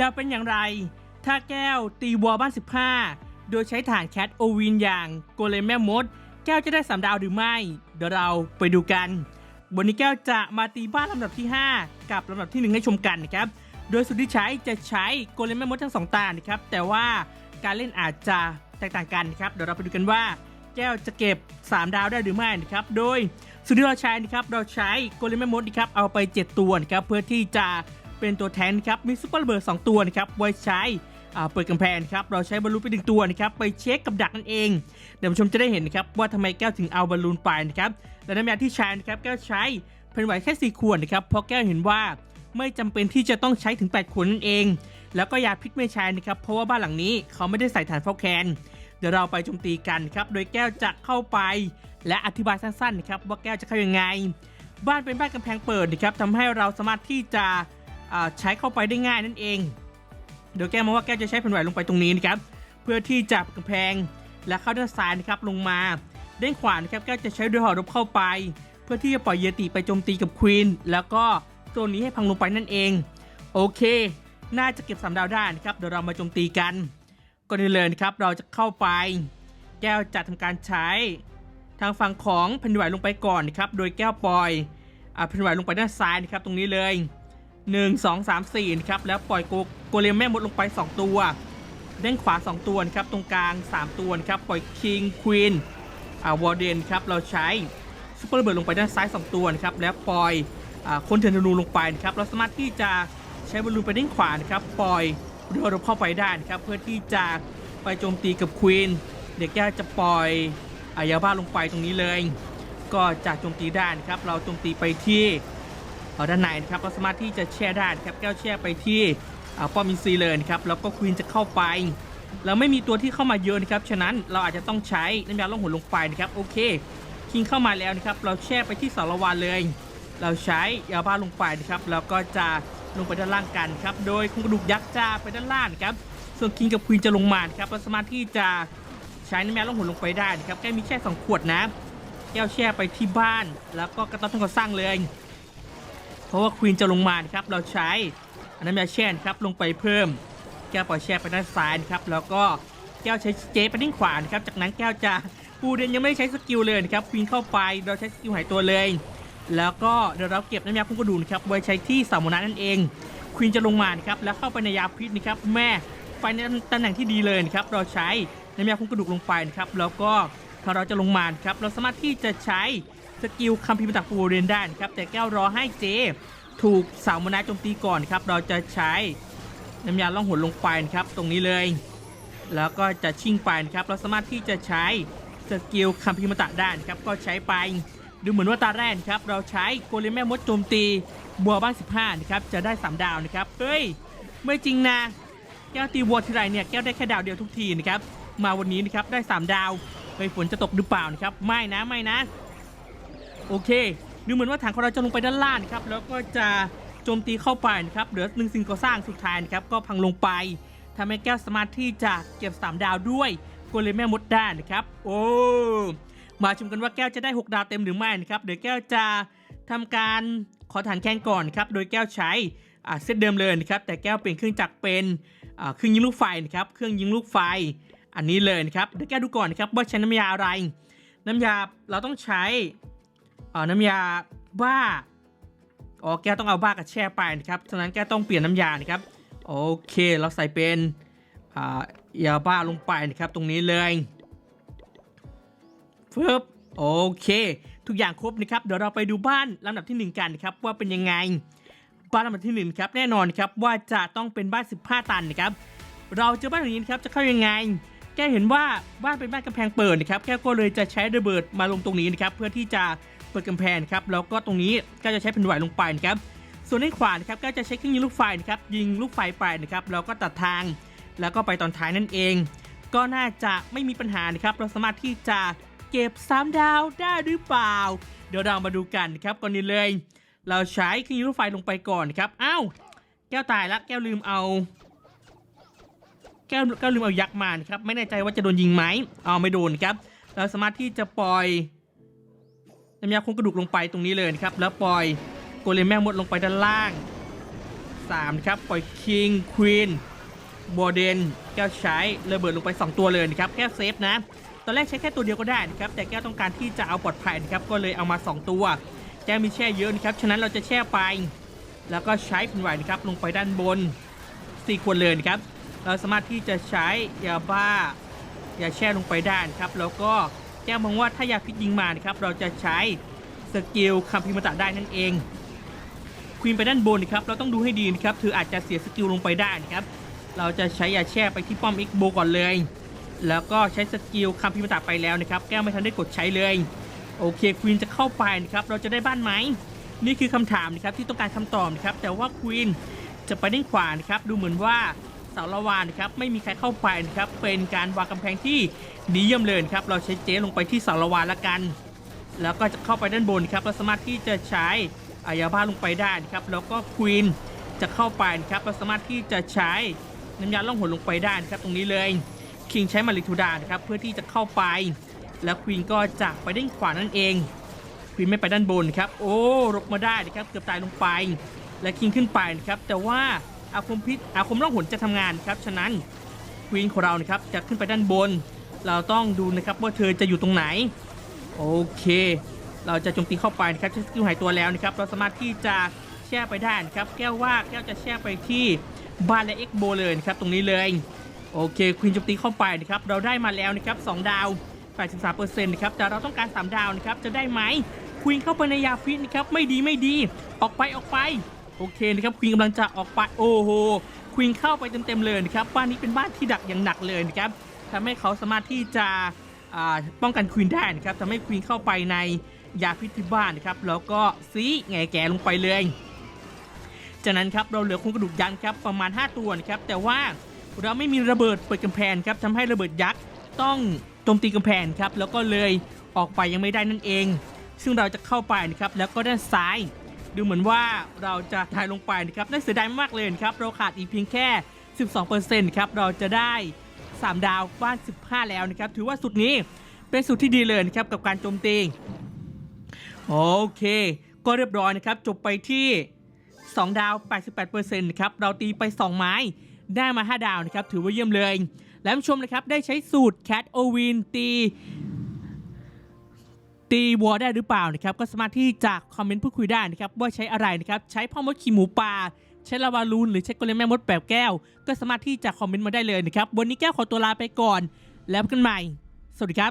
จะเป็นอย่างไร ถ้าแก้วตีวอลบ้าน 15 โดยใช้ฐานแคทโอวินอย่างโกเลมแม่มด แก้วจะได้สามดาวหรือไม่ เดี๋ยวเราไปดูกัน วันนี้แก้วจะมาตีบ้านลำดับที่ 5 กับลำดับที่ 1 ให้ชมกันนะครับ โดยสุดที่ใช้จะใช้โกเลมแม่มดทั้งสองตานะครับ แต่ว่าการเล่นอาจจะแตกต่างกันนะครับ เดี๋ยวเราไปดูกันว่าแก้วจะเก็บ 3 ดาวได้หรือไม่นะครับ โดยสุดที่เราใช้นะครับ เราใช้โกเลมแม่มดนะครับ เอาไป 7 ตัวนะครับ เพื่อที่จะ เป็นตัวแทนครับมีซุปเปอร์ระเบิด2ตัวนะครับไว้ใช้เปิดกำแพงครับเราใช้บอลลูนไปหนึ่งตัวนะครับไปเช็คกับดักนั่นเอง เดี๋ยวผู้ชมจะได้เห็นนะครับว่าทำไมแก้วถึงเอาบอลลูนไปนะครับและน้ำยาที่ใช้นะครับแก้วใช้เพนไหวแค่ 4 ขวดนะครับเพราะแก้วเห็นว่าไม่จำเป็นที่จะต้องใช้ถึง 8 ขวดนั่นเอง แล้วก็ยาพิษไม่ใช้นะครับเพราะว่าบ้านหลังนี้เขาไม่ได้ใส่ฐานเฝ้าแคนเดี๋ยวเราไปโจมตีกันครับโดยแก้วจะเข้าไป และอธิบายสั้นๆนะครับว่าแก้วจะเข้ายังไง บ้านเป็นบ้านกำแพงเปิดนะครับทำให้เราสามารถที่จะ ใช้เข้าไปได้ง่ายนั่นเอง เดี๋ยวแก้วมาว่าแก้วจะใช้แผ่นไหวลงไปตรงนี้นะครับ เพื่อที่จะกำแพงและเข้าด้านซ้ายนะครับลงมาด้านขวานะครับแก้วจะใช้เรือหอรบเข้าไป เพื่อที่จะปล่อยเยติไปโจมตีกับควีนแล้วก็ตัวนี้ให้พังลงไปนั่นเอง โอเค น่าจะเก็บสามดาวได้นะครับเดี๋ยวเรามาโจมตีกันก่อนอื่นเลยนะครับเราจะเข้าไป แก้วจะทำการใช้ ทางฝั่งของแผ่นไหวลงไปก่อนนะครับโดยแก้วปล่อยแผ่นไหวลงไปด้านซ้ายนะครับตรงนี้เลย 1 2 3 4นะครับแล้วปล่อยโกโกเลมแม่มดลงไป 2 ตัว เด้านขวา 2 ตัวครับตรงกลาง 3 ตัวครับปล่อยคิงควีนอ่าวอร์เดนครับเราใช้ซุปเปอร์ระเบิดลงไปด้านซ้าย 2 ตัวครับแล้วปล่อยอ่าคนเทนธนูลงไปครับเราสามารถที่จะใช้บอลลูนไปเด้านขวานะครับปล่อยเรือรบเข้าไปได้นครับเพื่อที่จะไปโจมตีกับควีนเดี๋ยวแก้วจะปล่อยอายาบ้าลงไปตรงนี้เลย ก็จะโจมตีได้นะครับเราโจมตีไปที่ ด้านในนะครับเราสามารถที่จะแช่ได้นะครับแก้วแช่ไปที่ป้อมอินซีเลยนะครับแล้วก็ควีนจะเข้าไป เราไม่มีตัวที่เข้ามาเยอะนะครับฉะนั้นเราอาจจะต้องใช้น้ำยาล่องหนลงไปนะครับโอเคคิงเข้ามาแล้วนะครับเราแช่ไปที่สารวานเลย เราใช้ยาบ้าลงไปนะครับแล้วก็จะลงไปด้านล่างกันครับโดยคงกระดูกยักษ์จะไปด้านล่างครับส่วนคิงกับควีนจะลงมาครับเราสามารถที่จะใช้น้ำยาล่องหนลงไปได้นะครับแก้วมีแค่2ขวดนะแก้วแช่ไปที่บ้าน แล้วก็กระต๊อบทำก่อสร้างเลย เพราะว่าควีนจะลงมานะครับเราใช้น้ำยาแช่นครับลงไปเพิ่ม แก้วปล่อยแช่ไปด้านซ้ายครับแล้วก็แก้วใช้เจไปด้านขวานครับจากนั้นแก้วจะปูเดนยังไม่ได้ใช้สกิลเลยนะครับควีนเข้าไปเราใช้สกิลหายตัวเลย แล้วก็เดี๋ยวเราเก็บน้ำยาคุ้มกระดูนครับไว้ใช้ที่สามนันั่นเองควีนจะลงมานครับแล้วเข้าไปในยาพิษนะครับแม่ไปในตำแหน่งที่ดีเลยนะครับเราใช้น้ำยาคุ้มกระดูกลงไปนะครับแล้วก็ถ้าเราจะลงมานครับเราสามารถที่จะใช้ สกิลคัมภีร์มาจากฟูเรนได้นะครับ แต่แก้วรอให้เจ ถูกสาวมนาโจมตีก่อนครับ เราจะใช้น้ำยาล่องหนลงไปนะครับ ตรงนี้เลย แล้วก็จะชิ่งไปนะครับ เราสามารถที่จะใช้สกิลคัมภีร์มาตะได้นะครับ ก็ใช้ไป ดูเหมือนว่าตาแรกนครับ เราใช้โกเลมแม่มดโจมตีบัวบ้าน15นะครับ จะได้3ดาวนะครับ เฮ้ย ไม่จริงนะ แก้วตีวัวทีไรเนี่ย แก้วได้แค่ดาวเดียวทุกทีนะครับ มาวันนี้นะครับ ได้ 3 ดาวเฮ้ยฝนจะตกหรือเปล่านะครับ ไม่นะ ไม่นะ โอเคดูเหมือนว่าถังของเราจะลงไปด้านล่างครับแล้วก็จะโจมตีเข้าไปนะครับเหลือหนึ่งสิ่งก่อสร้างสุดท้ายนะครับก็พังลงไปทำให้แก้วสามารถที่จะเก็บ 3 ดาวด้วยโกเลมแม่มดได้นะครับ โอ้มาชมกันว่าแก้วจะได้ 6 ดาวเต็มหรือไม่นะครับเดี๋ยวแก้วจะทำการขอฐานแคนก่อนครับโดยแก้วใช้เซตเดิมเลยนะครับแต่แก้วเปลี่ยนเครื่องจักรเป็นเครื่องยิงลูกไฟนะครับเครื่องยิงลูกไฟอันนี้เลยนะครับเดี๋ยวแก้วดูก่อนนะครับว่าใช้น้ำยาอะไร น้ำยาเราต้องใช้ เอ่อน้ำยาบ้าอ๋อแก้วต้องเอาบ้ากับแช่ไปนะครับฉะนั้นแก้วต้องเปลี่ยนน้ำยานะครับโอเคเราใส่เป็นอ่ายาบ้าลงไปนะครับตรงนี้เลยฟึบโอเค ทุกอย่างครบนะครับเดี๋ยวเราไปดูบ้านลำดับที่ 1 กันนะครับว่าเป็นยังไง บ้านลำดับที่1ครับแน่นอนครับว่าจะต้องเป็นบ้าน 15 ตันนะครับเราเจอบ้านหลังนี้นครับจะเข้ายังไง แกเห็นว่าบ้านเป็นบ้านกำแพงเปิดนะครับแกก็เลยจะใช้ระเบิดมาลงตรงนี้นะครับเพื่อที่จะ เปิดกำแพงครับแล้วก็ตรงนี้ก็จะใช้แผ่นไหวลงไปนะครับส่วนด้านขวานะครับก็จะใช้เครื่องยิงลูกไฟนะครับยิงลูกไฟไปนะครับแล้วก็ตัดทาง แล้วก็ไปตอนท้ายนั่นเอง ก็น่าจะไม่มีปัญหานะครับเราสามารถที่จะเก็บ3ดาวได้หรือเปล่า เดี๋ยวเรามาดูกันครับก่อนนี้เลย เราใช้เครื่องยิงลูกไฟลงไปก่อนครับอ้าวแก้วตายล้วแก้วลืมเอา แก้วแก้วลืมเอายักษ์มานะครับไม่แน่ใจว่าจะโดนยิงไหมเอาไม่โดนครับ เราสามารถที่จะปล่อย น้ำยาโครงกระดูกลงไปตรงนี้เลยนะครับ แล้วปล่อยโกเลมแม่มดลงไปด้านล่าง3นะครับปล่อยคิงควีนบอเดนแก้วใช้ระเบิดลงไป 2 ตัวเลยนะครับแก้วเซฟนะ ตอนแรกใช้แค่ตัวเดียวก็ได้นะครับแต่แก้วต้องการที่จะเอาปลอดภัยนะครับก็เลยเอามา 2 ตัวแก้วมีแช่เยอะนะครับฉะนั้นเราจะแช่ไป แล้วก็ใช้แผ่นไหวนะครับลงไปด้านบน4ขวดเลยนะครับเราสามารถที่จะใช้ยาบ้ายาแช่ลงไปได้นะครับแล้วก็ แก้วมองว่าถ้ายาพิษยิงมานะครับเราจะใช้สกิลคัมพิมตะได้นั่นเองควีนไปด้านบนนะครับเราต้องดูให้ดีนะครับเธออาจจะเสียสกิลลงไปได้นะครับเราจะใช้ยาแช่ไปที่ป้อม X โบก่อนเลย แล้วก็ใช้สกิลคัมพิมตะไปแล้วนะครับแก้วไม่ทันได้กดใช้เลยโอเคควีนจะเข้าไปนะครับเราจะได้บ้านไหมนี่คือคำถามนะครับที่ต้องการคำตอบนะครับแต่ว่าควีนจะไปด้านขวานะครับดูเหมือนว่า สาละวานครับไม่มีใครเข้าไปนะครับเป็นการวางกำแพงที่ดีเยี่ยมเลยครับเราใช้เจ๊ลงไปที่เสาละวานละกัน แล้วก็จะเข้าไปด้านบนครับเราสามารถที่จะใช้อายาบ้าลงไปได้นะครับแล้วก็ควีนจะเข้าไปนะครับเราสามารถที่จะใช้น้ำยาล่องหนลงไปได้นะครับตรงนี้เลยคิงใช้มาริทูดานะครับเพื่อที่จะเข้าไป แล้วควีนก็จะไปด้านขวานั่นเองควีนไม่ไปด้านบนครับโอ้รบมาได้นะครับเกือบตายลงไป และคิงขึ้นไปนะครับแต่ว่า อาคมพิษอาคมล่องหนจะทำงานครับ ฉะนั้นควีนของเรานะครับจะขึ้นไปด้านบน เราต้องดูนะครับว่าเธอจะอยู่ตรงไหน โอเค เราจะโจมตีเข้าไปนะครับใช้สกิลหายตัวแล้วนะครับ เราสามารถที่จะแช่ไปได้นะครับ แก้วว่าแก้วจะแช่ไปที่บ้านและเอ็กโบเลยนะครับตรงนี้เลยโอเคควีนโจมตีเข้าไปนะครับเราได้มาแล้วนะครับ2ดาว83%นะครับแต่เราต้องการ 3 ดาวนะครับจะได้ไหมควีนเข้าไปในยาฟิตนะครับไม่ดีไม่ดี ออกไปออกไป โอเคนะครับควีนกำลังจะออกไปโอ้โหควีนเข้าไปเต็มๆเลยนะครับบ้านนี้เป็นบ้านที่ดักอย่างหนักเลยนะครับทำให้เขาสามารถที่จะป้องกันควีนได้นะครับทำให้ควีนเข้าไปในยาพิษที่บ้านนะครับแล้วก็ซีแง่แก่ลงไปเลย จากนั้นครับเราเหลือโครงกระดูกยักษ์ครับประมาณ 5 ตัวนะครับแต่ว่าเราไม่มีระเบิดเปิดกำแพงครับทำให้ระเบิดยักษ์ต้องโจมตีกำแพงครับแล้วก็เลยออกไปยังไม่ได้นั่นเอง ซึ่งเราจะเข้าไปนะครับแล้วก็ด้านซ้าย ดูเหมือนว่าเราจะทายลงไปนะครับน่าเสียดายมากเลยครับ เราขาดอีกเพียงแค่ 12%ครับ เราจะได้ 3 ดาวบ้าน 15 แล้วนะครับ ถือว่าสุดนี้เป็นสุดที่ดีเลยนะครับ กับการโจมตี โอเค ก็เรียบร้อยนะครับ จบไปที่ 2 ดาว 88%นะครับเราตีไป 2 ไม้ได้มา 5 ดาวนะครับ ถือว่าเยี่ยมเลย แล้วผู้ชมนะครับได้ใช้สูตร Cat o w i n ตี ตีวอลได้หรือเปล่านะครับก็สามารถที่จะคอมเมนต์พูดคุยได้นะครับว่าใช้อะไรนะครับใช้พ่อมดขี่หมูป่าใช้ลาวาลูนหรือใช้กลเลมแม่มดแบบแก้ว ก็สามารถที่จะคอมเมนต์มาได้เลยนะครับวันนี้แก้วขอตัวลาไปก่อน แล้วพบกันใหม่ สวัสดีครับ